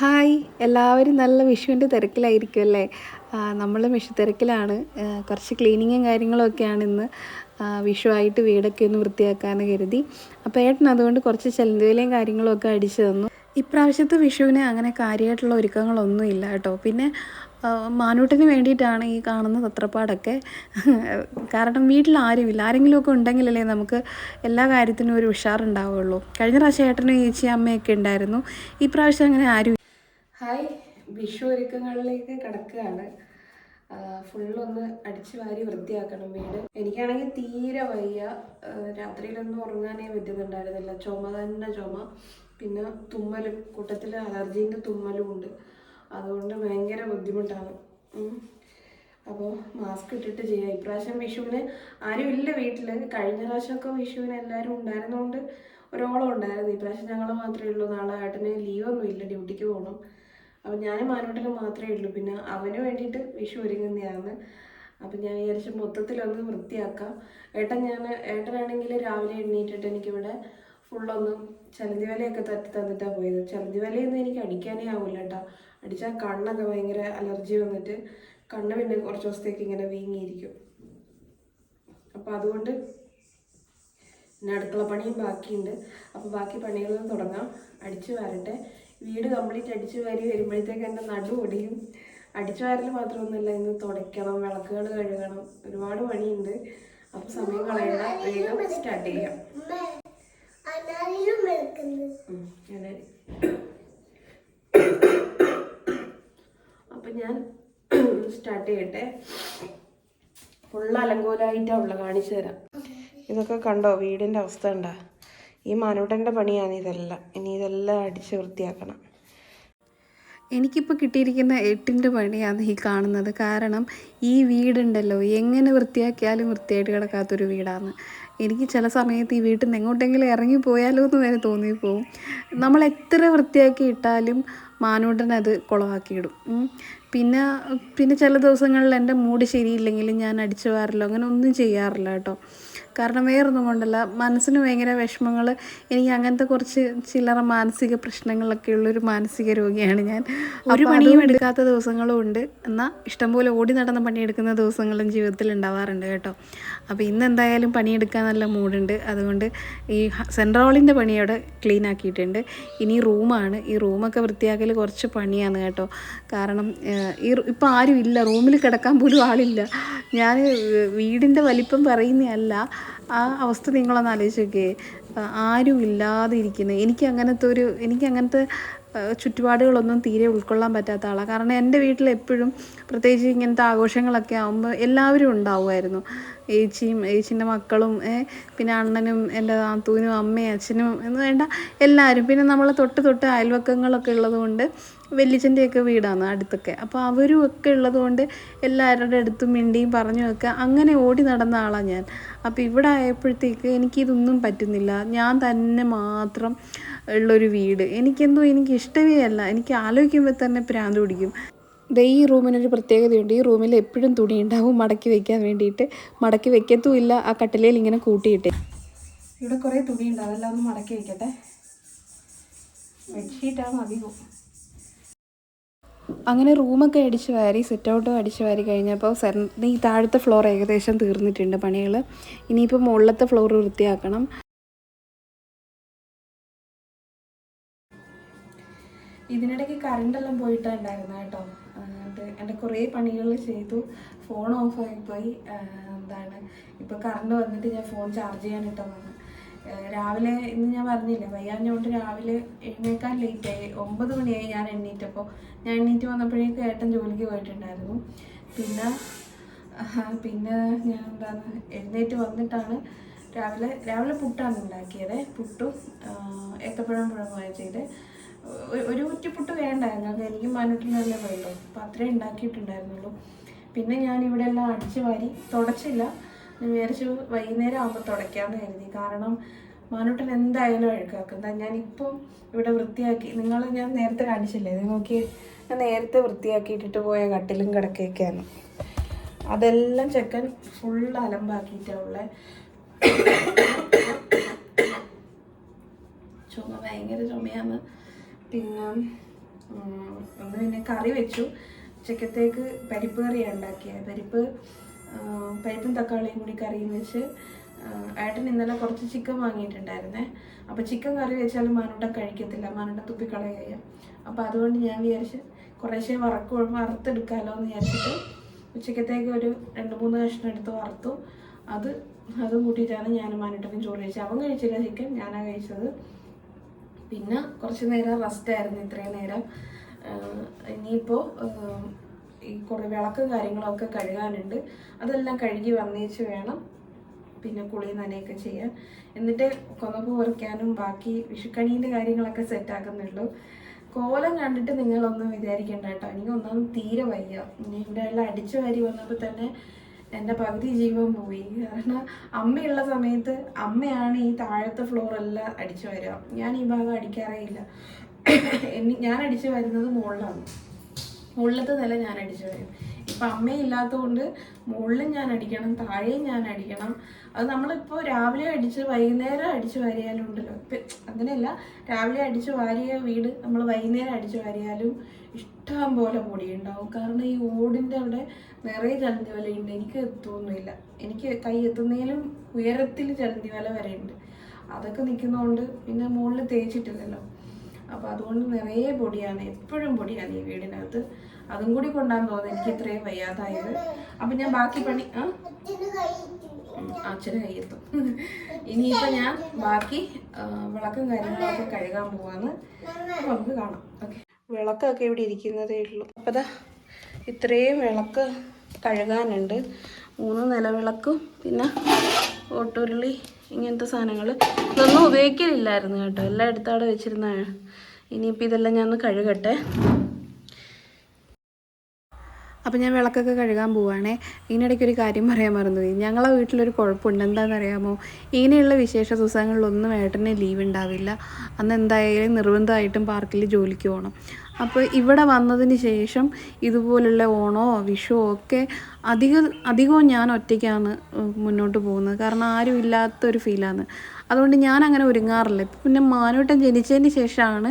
Hi. എല്ലാവരും നല്ല വിഷുവിന്റെ തിരക്കിലായിരിക്കും അല്ലേ? നമ്മൾ വിഷു തിരക്കിലാണ്. കുറച്ച് ക്ലീനിങ്ങും കാര്യങ്ങളൊക്കെയാണ് ഇന്ന്. വിഷുവായിട്ട് വീടൊക്കെ ഒന്ന് വൃത്തിയാക്കാമെന്ന് കരുതി. അപ്പോൾ ഏട്ടൻ അതുകൊണ്ട് കുറച്ച് ചെലന്തുവിലയും കാര്യങ്ങളൊക്കെ അടിച്ചു തന്നു. ഇപ്രാവശ്യത്തെ വിഷുവിന് അങ്ങനെ കാര്യമായിട്ടുള്ള ഒരുക്കങ്ങളൊന്നും ഇല്ല കേട്ടോ. പിന്നെ മാനൂട്ടിന് വേണ്ടിയിട്ടാണ് ഈ കാണുന്ന തത്രപ്പാടൊക്കെ. കാരണം വീട്ടിൽ ആരുമില്ല ആരെങ്കിലുമൊക്കെ ഉണ്ടെങ്കിലല്ലേ നമുക്ക് എല്ലാ കാര്യത്തിനും ഒരു ഉഷാറുണ്ടാവുള്ളൂ. കഴിഞ്ഞ പ്രാവശ്യം ഏട്ടനും ചേച്ചി അമ്മയൊക്കെ ഉണ്ടായിരുന്നു. ഈ പ്രാവശ്യം അങ്ങനെ ആരും ഹായ് വിഷു ഒരുക്കങ്ങളിലേക്ക് കിടക്കുകയാണ്. ഫുള്ളൊന്ന് അടിച്ചു വാരി വൃത്തിയാക്കണം വീട്. എനിക്കാണെങ്കിൽ തീരെ വയ്യ. രാത്രിയിലൊന്നും ഉറങ്ങാനേ പറ്റുന്നുണ്ടായിരുന്നില്ല. ചുമ തന്നെ ചുമ. പിന്നെ തുമ്മലും കൂട്ടത്തിൽ അലർജീന്റെ തുമ്മലും ഉണ്ട്. അതുകൊണ്ട് ഭയങ്കര ബുദ്ധിമുട്ടാണ്. അപ്പോൾ മാസ്ക് ഇട്ടിട്ട് ചെയ്യാം. ഇപ്രാവശ്യം വിഷുവിന് ആരും ഇല്ല വീട്ടിൽ കഴിഞ്ഞ പ്രാവശ്യമൊക്കെ വിഷുവിന് എല്ലാവരും ഉണ്ടായിരുന്നതുകൊണ്ട് ഒരോളം ഉണ്ടായിരുന്നു. ഇപ്രാവശ്യം ഞങ്ങൾ മാത്രമേ ഉള്ളൂ. നാളെ ഏട്ടന് ലീവൊന്നും ഇല്ല. ഡ്യൂട്ടിക്ക് പോകണം അപ്പം ഞാനും മാനോട്ടനും മാത്രമേ ഉള്ളൂ. പിന്നെ അവന് വേണ്ടിയിട്ട് വിഷു ഒരുങ്ങുന്നതാണ് അപ്പം ഞാൻ വിചാരിച്ചു മൊത്തത്തിലൊന്ന് വൃത്തിയാക്കാം. ഏട്ടൻ ഞാൻ ഏട്ടനാണെങ്കിൽ രാവിലെ എണ്ണീറ്റിട്ട് എനിക്കിവിടെ ഫുള്ളൊന്ന് ചലന്തി വലയൊക്കെ തട്ടി തന്നിട്ടാണ് പോയത്. ചലന്തി വലയൊന്നും എനിക്ക് അടിക്കാനേ ആവില്ല കേട്ടോ അടിച്ചാൽ കണ്ണൊക്കെ ഭയങ്കര അലർജി വന്നിട്ട് കണ്ണ് പിന്നെ കുറച്ച് ദിവസത്തേക്ക് ഇങ്ങനെ വീങ്ങിയിരിക്കും. അപ്പോൾ അതുകൊണ്ട് പിന്നെ അടുക്കള പണിയും ബാക്കിയുണ്ട്. അപ്പോൾ ബാക്കി പണികളും തുടങ്ങാം. അടിച്ചു വാരട്ടെ. വീട് കംപ്ലീറ്റ് അടിച്ച് വാരി വരുമ്പോഴത്തേക്ക് എന്റെ നടു ഒടിയും അടിച്ചു വാരൽ മാത്രമൊന്നുമല്ല ഇന്ന് തുടയ്ക്കണം വിളക്കുകൾ കഴുകണം ഒരുപാട് പണിയുണ്ട്. അപ്പോൾ സമയം കളയണ്ട വേഗം സ്റ്റാർട്ട് ചെയ്യാം. അപ്പം ഞാൻ സ്റ്റാർട്ട് ചെയ്യട്ടെ. ഫുള്ള് അലങ്കോലായിട്ടാണ് ഉള്ള കാണിച്ചു തരാം. ഇതൊക്കെ കണ്ടോ വീടിന്റെ അവസ്ഥ ഉണ്ടാ ഈ മാനൂട്ടന്റെ പണിയാണ് ഇതെല്ലാം. ഇനി ഇതെല്ലാം അടിച്ച് വൃത്തിയാക്കണം. എനിക്കിപ്പോൾ കിട്ടിയിരിക്കുന്ന എട്ടിന്റെ പണിയാണ് ഈ കാണുന്നത്. കാരണം ഈ വീടുണ്ടല്ലോ എങ്ങനെ വൃത്തിയാക്കിയാലും വൃത്തിയായിട്ട് കിടക്കാത്തൊരു വീടാണ്. എനിക്ക് ചില സമയത്ത് ഈ വീട്ടിൽ നിന്ന് എങ്ങോട്ടെങ്കിലും ഇറങ്ങിപ്പോയാലോ എന്ന് വരെ തോന്നിപ്പോവും. നമ്മൾ എത്ര വൃത്തിയാക്കി ഇട്ടാലും മാനൂട്ടൻ അത് കുളമാക്കിയിടും. പിന്നെ പിന്നെ ചില ദിവസങ്ങളിൽ എന്റെ മൂഡ് ശരിയില്ലെങ്കിൽ ഞാൻ അടിച്ചു വാറില്ലോ അങ്ങനെ ഒന്നും ചെയ്യാറില്ല കേട്ടോ. കാരണം വേറൊന്നും കൊണ്ടല്ല. മനസ്സിന് ഭയങ്കര വിഷമങ്ങൾ എനിക്ക് അങ്ങനത്തെ കുറച്ച് ചില്ലറ മാനസിക പ്രശ്നങ്ങളൊക്കെ ഉള്ളൊരു മാനസിക രോഗിയാണ് ഞാൻ. ഒരു പണിയും എടുക്കാത്ത ദിവസങ്ങളും ഉണ്ട്. എന്നാൽ ഇഷ്ടംപോലെ ഓടി നടന്ന പണിയെടുക്കുന്ന ദിവസങ്ങളും ജീവിതത്തിൽ ഉണ്ടാവാറുണ്ട് കേട്ടോ. അപ്പോൾ ഇന്ന് എന്തായാലും പണിയെടുക്കാൻ നല്ല മൂഡുണ്ട്. അതുകൊണ്ട് ഈ സെൻട്രോളിന്റെ പണി അവിടെ ക്ലീൻ ആക്കിയിട്ടുണ്ട്. ഇനി റൂമാണ്. ഈ റൂമൊക്കെ വൃത്തിയാക്കൽ കുറച്ച് പണിയാണ് കേട്ടോ. കാരണം ഈ ഇപ്പോൾ ആരും ഇല്ല. റൂമിൽ കിടക്കാൻ പോലും ആളില്ല. ഞാൻ വീടിന്റെ വലിപ്പം പറയുന്നതല്ല. ആ അവസ്ഥ നിങ്ങളൊന്ന് ആലോചിച്ച് നോക്കിയേ. ആരും ഇല്ലാതെ ഇരിക്കുന്നത് എനിക്ക് അങ്ങനത്തെ ഒരു എനിക്ക് അങ്ങനത്തെ ചുറ്റുപാടുകളൊന്നും തീരെ ഉൾക്കൊള്ളാൻ പറ്റാത്ത ആളാണ് കാരണം എന്റെ വീട്ടിൽ എപ്പോഴും പ്രത്യേകിച്ച് ഇങ്ങനത്തെ ആഘോഷങ്ങളൊക്കെ ആകുമ്പോൾ എല്ലാവരും ഉണ്ടാവുമായിരുന്നു. ഏച്ചിയും ഏച്ചിന്റെ മക്കളും പിന്നെ അണ്ണനും എന്റെ നാത്തൂനും അമ്മയും അച്ഛനും എന്ന് വേണ്ട എല്ലാവരും പിന്നെ നമ്മളെ തൊട്ട് തൊട്ട് അയൽവക്കങ്ങളൊക്കെ ഉള്ളതുകൊണ്ട് വല്യച്ഛന്റെയൊക്കെ വീടാണ് അടുത്തൊക്കെ. അപ്പോൾ അവരും ഒക്കെ ഉള്ളതുകൊണ്ട് എല്ലാവരുടെ അടുത്തും മിണ്ടിയും പറഞ്ഞുമൊക്കെ അങ്ങനെ ഓടി നടന്ന ആളാണ് ഞാൻ. അപ്പോൾ ഇവിടെ ആയപ്പോഴത്തേക്ക് എനിക്കിതൊന്നും പറ്റുന്നില്ല. ഞാൻ തന്നെ മാത്രം ഉള്ളൊരു വീട്. എനിക്കെന്തോ എനിക്ക് ഇഷ്ടമേ അല്ല. എനിക്ക് ആലോചിക്കുമ്പോൾ തന്നെ പ്രാന്ത് പിടിക്കും. ദേ ഈ റൂമിനൊരു പ്രത്യേകതയുണ്ട്. ഈ റൂമിൽ എപ്പോഴും തുണി ഉണ്ടാവും. മടക്കി വെക്കാൻ വേണ്ടിയിട്ട് മടക്കി വെക്കത്തുമില്ല. ആ കട്ടിലയിൽ ഇങ്ങനെ കൂട്ടിയിട്ട്. ഇവിടെ കുറേ തുണി ഉണ്ടാവും അതെല്ലാം ഒന്ന് മടക്കി വെക്കട്ടെ. ബെഡ്ഷീറ്റാണ് അധികം അങ്ങനെ റൂമൊക്കെ അടിച്ച് വാരി സെറ്റ് ഔട്ടും അടിച്ച് വാരി കഴിഞ്ഞപ്പോൾ സെൻ ഈ താഴത്തെ ഫ്ലോർ ഏകദേശം തീർന്നിട്ടുണ്ട് പണികൾ. ഇനിയിപ്പോൾ മുകളിലത്തെ ഫ്ലോർ വൃത്തിയാക്കണം. ഇതിനിടയ്ക്ക് കറണ്ടെല്ലാം പോയിട്ടുണ്ടായിരുന്നു കേട്ടോ. അത് എന്റെ കുറേ പണികൾ ചെയ്തു. ഫോൺ ഓഫ് ആയിപ്പോയി ആ, എന്താണ് ഇപ്പോൾ കറണ്ട് വന്നിട്ട് ഞാൻ ഫോൺ ചാർജ് ചെയ്യാനായിട്ടാണ് ആ, രാവിലെ ഇന്ന് ഞാൻ പറഞ്ഞില്ല വയ്യാഞ്ഞോണ്ട് രാവിലെ എഴുന്നേക്കാൻ ലേറ്റായി ഒമ്പത് മണിയായി ഞാൻ എണ്ണീറ്റപ്പോൾ ഞാൻ എണ്ണീറ്റ് വന്നപ്പോഴേക്കും ഏട്ടൻ ജോലിക്ക് പോയിട്ടുണ്ടായിരുന്നു. പിന്നെ പിന്നെ ഞാൻ എന്താണ് എഴുന്നേറ്റ് വന്നിട്ടാണ് രാവിലെ രാവിലെ പുട്ടാണ് ഉണ്ടാക്കിയത്. പുട്ടും ഏത്തപ്പഴം പഴമായ ചെയ്ത് ഒരു കുറ്റിപ്പുട്ട് വേണ്ടായിരുന്നു. അത് എനിക്ക് മാനൂട്ടിനല്ലേ വേണ്ടു അപ്പോൾ അത്രേ ഉണ്ടാക്കിയിട്ടുണ്ടായിരുന്നുള്ളൂ. പിന്നെ ഞാൻ ഇവിടെ എല്ലാം അടിച്ചു വാരി തുടച്ചില്ല. ഞാൻ വിചാരിച്ചു വൈകുന്നേരം ആകുമ്പോൾ തുടയ്ക്കാമെന്ന് കരുതി. കാരണം മാനൂട്ടൻ എന്തായാലും അഴുക്കാക്കുന്ന ഞാനിപ്പം ഇവിടെ വൃത്തിയാക്കി നിങ്ങൾ ഞാൻ നേരത്തെ കാണിച്ചില്ലേ? നോക്കി ഞാൻ നേരത്തെ വൃത്തിയാക്കിയിട്ടിട്ട് പോയ കട്ടിലും കിടക്കയൊക്കെയാണ്. അതെല്ലാം ചെക്കൻ ഫുൾ അലമ്പാക്കിയിട്ടാണ് ഉള്ളത് ചുമ ഭയങ്കര ചുമയാണ്. പിന്നെ ഒന്ന് പിന്നെ കറി വെച്ചു. ഉച്ചക്കത്തേക്ക് പരിപ്പ് കറിയാണ് ഉണ്ടാക്കിയത് പരിപ്പ് പരിപ്പും തക്കാളിയും കൂടി കറിയും വെച്ച് ഏട്ടൻ ഇന്നലെ കുറച്ച് ചിക്കൻ വാങ്ങിയിട്ടുണ്ടായിരുന്നേ. അപ്പോൾ ചിക്കൻ കറി വെച്ചാലും മാനുട്ട കഴിക്കത്തില്ല മാനുട്ട തുപ്പിക്കളയുക അപ്പോൾ അതുകൊണ്ട് ഞാൻ വിചാരിച്ച് കുറേശ്ശെ വറക്കുമ്പോൾ വറുത്തെടുക്കാമല്ലോ എന്ന് വിചാരിച്ചിട്ട് ഉച്ചക്കത്തേക്ക് ഒരു രണ്ട് മൂന്ന് കഷ്ണം എടുത്ത് വറുത്തു. അത് അതും കൂട്ടിയിട്ടാണ് ഞാൻ മാനുട്ടനും ചോറ് കഴിച്ചത്. അവൻ കഴിച്ചില്ല ചിക്കൻ ഞാനാണ് കഴിച്ചത്. പിന്നെ കുറച്ച് നേരം റെസ്റ്റ് ആയിരുന്നു ഇത്രയും നേരം. ഇനിയിപ്പോൾ ഈ കുറേ വിളക്കും കാര്യങ്ങളൊക്കെ കഴുകാനുണ്ട്. അതെല്ലാം കഴുകി വന്നേച്ച് വേണം. പിന്നെ കുളി നനയൊക്കെ ചെയ്യാൻ. എന്നിട്ട് കൊന്നപ്പ് പൊറിക്കാനും ബാക്കി വിഷുക്കണീന്റെ കാര്യങ്ങളൊക്കെ സെറ്റ് ആക്കുന്നുള്ളൂ. കോലം കണ്ടിട്ട് നിങ്ങളൊന്നും വിചാരിക്കേണ്ട കേട്ടോ. എനിക്ക് ഒന്നും തീരെ വയ്യ. ഇവിടെ എല്ലാം അടിച്ചു വാരി വന്നപ്പോൾ തന്നെ എന്റെ പകുതി ജീവൻ പോയി. കാരണം അമ്മയുള്ള സമയത്ത് അമ്മയാണ് ഈ താഴത്തെ ഫ്ലോറെല്ലാം അടിച്ചു വരിക. ഞാൻ ഈ ഭാഗം അടിക്കാറേ ഇല്ല. ഞാൻ അടിച്ചു വരുന്നത് മുകളിലാണ് മുകളിലത്തെ നില ഞാൻ അടിച്ചു വരും ഇപ്പം അമ്മയില്ലാത്തതുകൊണ്ട് മുകളിലും ഞാൻ അടിക്കണം താഴെയും ഞാൻ അടിക്കണം. അത് നമ്മളിപ്പോൾ രാവിലെ അടിച്ച് വൈകുന്നേരം അടിച്ച് വാരിയാലും ഉണ്ടല്ലോ. ഇപ്പം അങ്ങനെയല്ല. രാവിലെ അടിച്ച് വാരിയ വീട് നമ്മൾ വൈകുന്നേരം അടിച്ച് വാരിയാലും ഇഷ്ടം പോലെ പൊടിയുണ്ടാവും കാരണം ഈ ഓടിന്റെ അവിടെ നിറയെ ചലന്തി ഉണ്ട് എനിക്ക് തോന്നുന്നില്ല. എനിക്ക് കൈ എത്തുന്നതിലും ഉയരത്തിൽ ചലന്തി വല ഉണ്ട് അതൊക്കെ നിൽക്കുന്നതുകൊണ്ട് പിന്നെ മുകളിൽ തേച്ചിട്ടില്ലല്ലോ. അപ്പോൾ അതുകൊണ്ട് നിറയെ പൊടിയാണ്. എപ്പോഴും പൊടിയാണ് ഈ വീടിനകത്ത്. അതും കൂടി കൊണ്ടാന്ന് തോന്നുന്നു. എനിക്ക് ഇത്രയും വയ്യാതായത്. അപ്പം ഞാൻ ബാക്കി പണി ആ? അച്ഛന് കയ്യെത്തും ഇനിയിപ്പോൾ ഞാൻ ബാക്കി വിളക്കും കാര്യങ്ങളൊക്കെ കഴുകാൻ പോവാന്ന് നമുക്ക് കാണാം. ഓക്കെ. വിളക്കൊക്കെ ഇവിടെ ഇരിക്കുന്നതേ ഉള്ളൂ. അപ്പോൾ അതാ ഇത്രയും വിളക്ക് കഴുകാനുണ്ട്. മൂന്ന് നിലവിളക്കും പിന്നെ ഓട്ടുരുളി ഇങ്ങനത്തെ സാധനങ്ങൾ ഇതൊന്നും ഉപയോഗിക്കലില്ലായിരുന്നു കേട്ടോ. എല്ലാം എടുത്തവിടെ വെച്ചിരുന്ന ഇനിയിപ്പോൾ ഇതെല്ലാം ഞാൻ ഒന്ന് കഴുകട്ടെ. അപ്പോൾ ഞാൻ വിളക്കൊക്കെ കഴുകാൻ പോവുകയാണേ ഇതിനിടയ്ക്ക് ഒരു കാര്യം പറയാൻ മറന്നുപോയി ഞങ്ങളെ വീട്ടിലൊരു കുഴപ്പമുണ്ട്. എന്താണെന്നറിയാമോ? ഇങ്ങനെയുള്ള വിശേഷ ദിവസങ്ങളിലൊന്നും ഏട്ടന് ലീവ് ഉണ്ടാവില്ല. അന്ന് എന്തായാലും നിർബന്ധമായിട്ടും പാർക്കിൽ ജോലിക്ക് പോകണം അപ്പോൾ ഇവിടെ വന്നതിന് ശേഷം ഇതുപോലുള്ള ഓണോ വിഷുവോ ഒക്കെ അധികം അധികവും ഞാൻ ഒറ്റയ്ക്കാണ് മുന്നോട്ട് പോകുന്നത്. കാരണം ആരും ഇല്ലാത്തൊരു ഫീലാണ് അതുകൊണ്ട് ഞാൻ അങ്ങനെ ഒരുങ്ങാറില്ല. ഇപ്പം പിന്നെ മാനോട്ടം ജനിച്ചതിന് ശേഷമാണ്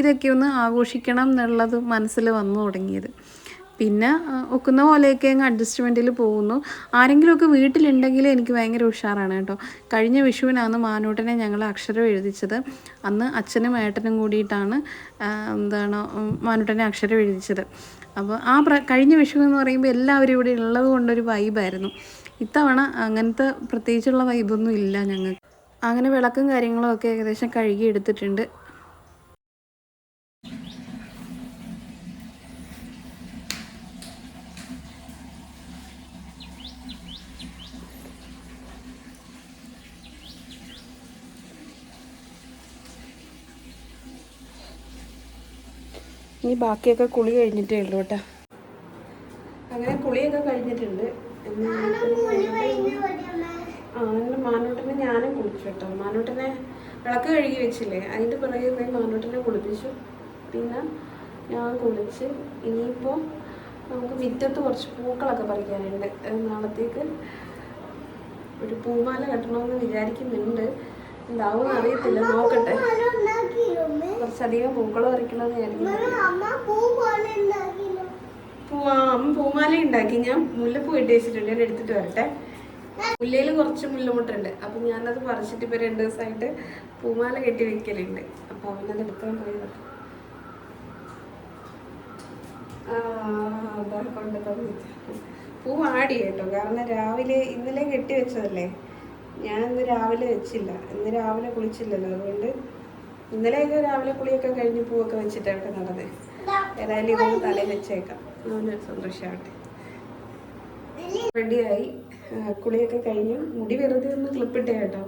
ഇതൊക്കെ ഒന്ന് ആഘോഷിക്കണം എന്നുള്ളത് മനസ്സിൽ വന്നു തുടങ്ങിയത്. പിന്നെ ഒക്കുന്ന പോലെയൊക്കെ അങ്ങ് അഡ്ജസ്റ്റ്മെന്റിൽ പോകുന്നു. ആരെങ്കിലുമൊക്കെ വീട്ടിലുണ്ടെങ്കിൽ എനിക്ക് ഭയങ്കര ഉഷാറാണ് കേട്ടോ. കഴിഞ്ഞ വിഷുവിനാണ് മാനൂട്ടനെ ഞങ്ങൾ അക്ഷരം എഴുതിച്ചത്. അന്ന് അച്ഛനും ഏട്ടനും കൂടിയിട്ടാണ് എന്താണ് മാനൂട്ടനെ അക്ഷരം എഴുതിച്ചത്. അപ്പോൾ ആ പ്ര കഴിഞ്ഞ വിഷു എന്ന് പറയുമ്പോൾ എല്ലാവരും ഇവിടെ ഉള്ളത് കൊണ്ടൊരു വൈബായിരുന്നു ഇത്തവണ അങ്ങനത്തെ പ്രത്യേകിച്ചുള്ള വൈബൊന്നും ഇല്ല ഞങ്ങൾക്ക് അങ്ങനെ വിളക്കും കാര്യങ്ങളും ഒക്കെ ഏകദേശം കഴുകി എടുത്തിട്ടുണ്ട്. ഇനി ബാക്കിയൊക്കെ കുളി കഴിഞ്ഞിട്ടേ ഉള്ളൂ കേട്ടോ. അങ്ങനെ കുളിയൊക്കെ കഴിഞ്ഞിട്ടുണ്ട്. ഇനി ആ അങ്ങനെ മാനോട്ടനെ ഞാനും കുളിച്ചു കേട്ടോ. മാനോട്ടനെ വിളക്ക് കഴുകി വെച്ചില്ലേ? അതിന്റെ പിറകെ പോയി മാനോട്ടനെ കുളിപ്പിച്ചു. പിന്നെ ഞാൻ കുളിച്ച് ഇനിയിപ്പോൾ നമുക്ക് മുറ്റത്ത് കുറച്ച് പൂക്കളൊക്കെ പറിക്കാനുണ്ട്. നാളത്തേക്ക് ഒരു പൂമാല കെട്ടണമെന്ന് വിചാരിക്കുന്നുണ്ട്. എന്താവും അറിയത്തില്ല. നോക്കട്ടെ. കുറച്ചധികം പൂക്കൾ പറിക്കണമെന്ന് പൂമാല ഉണ്ടാക്കി. ഞാൻ മുല്ലപ്പൂ ഇട്ട് വെച്ചിട്ടുണ്ട്. ഞാൻ എടുത്തിട്ട് വരട്ടെ. മുല്ലയിൽ കുറച്ച് മുല്ലമുട്ടുണ്ട്. അപ്പം ഞാനത് പറിച്ചിട്ട് ഇപ്പോൾ രണ്ട് ദിവസമായിട്ട് പൂമാല കെട്ടി വെക്കലുണ്ട്. അപ്പോൾ അവനത് എടുക്കാൻ പോയി. കൊണ്ട് തന്നിട്ട്. പൂ ആടി കേട്ടോ. കാരണം രാവിലെ ഇന്നലെ കെട്ടി വെച്ചതല്ലേ? ഞാൻ ഇന്ന് രാവിലെ വെച്ചില്ല. ഇന്ന് രാവിലെ കുളിച്ചില്ലല്ലോ. അതുകൊണ്ട് ഇന്നലെയൊക്കെ രാവിലെ കുളിയൊക്കെ കഴിഞ്ഞ് പൂവൊക്കെ വെച്ചിട്ടാണ് ഇവിടെ നടന്നത്. ഏതായാലും ഇതൊന്ന് തലയിൽ വെച്ചേക്കാം. അവനൊരു സന്തോഷമാവട്ടെ റെഡിയായി കുളിയൊക്കെ കഴിഞ്ഞു. മുടി വെറുതെ ഒന്ന് ക്ലിപ്പിട്ടേ കേട്ടോ.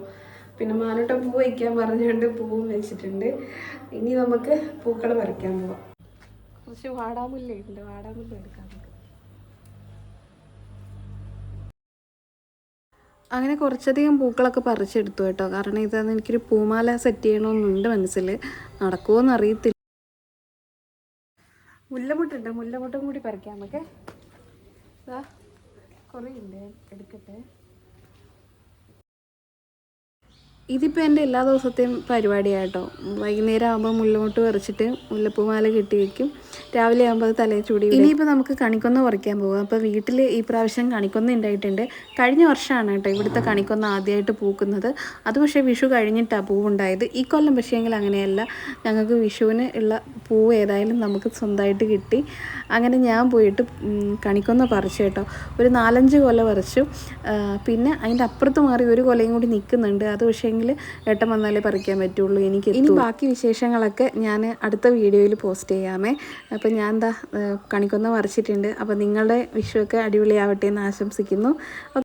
പിന്നെ മാനോട്ട പൂ വയ്ക്കാൻ പറഞ്ഞുകൊണ്ട് പൂവും വെച്ചിട്ടുണ്ട്. ഇനി നമുക്ക് പൂക്കൾ പറിക്കാൻ പോവാം. കുറച്ച് വാടാമുല്ല ഉണ്ട് വാടാമുല്ല എടുക്കാം നമുക്ക്. അങ്ങനെ കുറച്ചധികം പൂക്കളൊക്കെ പറിച്ചെടുത്തു കേട്ടോ. കാരണം ഇതാണ് എനിക്കൊരു പൂമാല സെറ്റ് ചെയ്യണമെന്നുണ്ട് മനസ്സിൽ നടക്കുമോയെന്ന് അറിയത്തില്ല. മുല്ലമുട്ടുണ്ട്. മുല്ലമുട്ടും കൂടി പറിക്കാം നമുക്ക്. കുറേ ഉണ്ട്. എടുക്കട്ടെ. ഇതിപ്പോൾ എന്റെ എല്ലാ ദിവസത്തെയും പരിപാടിയാട്ടോ. വൈകുന്നേരം ആകുമ്പോൾ മുല്ലമോട്ട് പറിച്ചിട്ട് മുല്ലപ്പൂമാല കെട്ടി വെക്കും. രാവിലെ ആകുമ്പോൾ അത് തലയിൽ ചൂടി ഇനിയിപ്പോൾ നമുക്ക് കണിക്കൊന്ന പറിക്കാൻ പോകാം അപ്പോൾ വീട്ടിൽ ഈ പ്രാവശ്യം കണിക്കൊന്ന ഉണ്ടായിട്ടുണ്ട് കഴിഞ്ഞ വർഷമാണ് കേട്ടോ ഇവിടുത്തെ കണിക്കൊന്ന ആദ്യമായിട്ട് പൂക്കുന്നത്. അത് പക്ഷേ വിഷു കഴിഞ്ഞിട്ടാണ് പൂവുണ്ടായത്. ഈ കൊല്ലം പക്ഷേങ്കിൽ അങ്ങനെയല്ല. ഞങ്ങൾക്ക് വിഷുവിന് ഉള്ള പൂവ് ഏതായാലും നമുക്ക് സ്വന്തമായിട്ട് കിട്ടി. അങ്ങനെ ഞാൻ പോയിട്ട് കണിക്കൊന്ന പറിച്ചു കേട്ടോ. ഒരു നാലഞ്ച് കൊല പറിച്ചു. പിന്നെ അതിന്റെ അപ്പുറത്ത് മാറി ഒരു കൊലയും കൂടി നിൽക്കുന്നുണ്ട്. അത് പക്ഷേങ്കിൽ ഏട്ടൻ വന്നാലേ പറിക്കാൻ പറ്റുള്ളൂ എനിക്ക് ഇനി ബാക്കി വിശേഷങ്ങളൊക്കെ ഞാൻ അടുത്ത വീഡിയോയിൽ പോസ്റ്റ് ചെയ്യാമേ. അപ്പം ഞാൻ എന്താ കണിക്കൊന്ന പറിച്ചിട്ടുണ്ട് അപ്പം നിങ്ങളുടെ വിഷുവൊക്കെ അടിപൊളിയാവട്ടെ എന്ന് ആശംസിക്കുന്നു.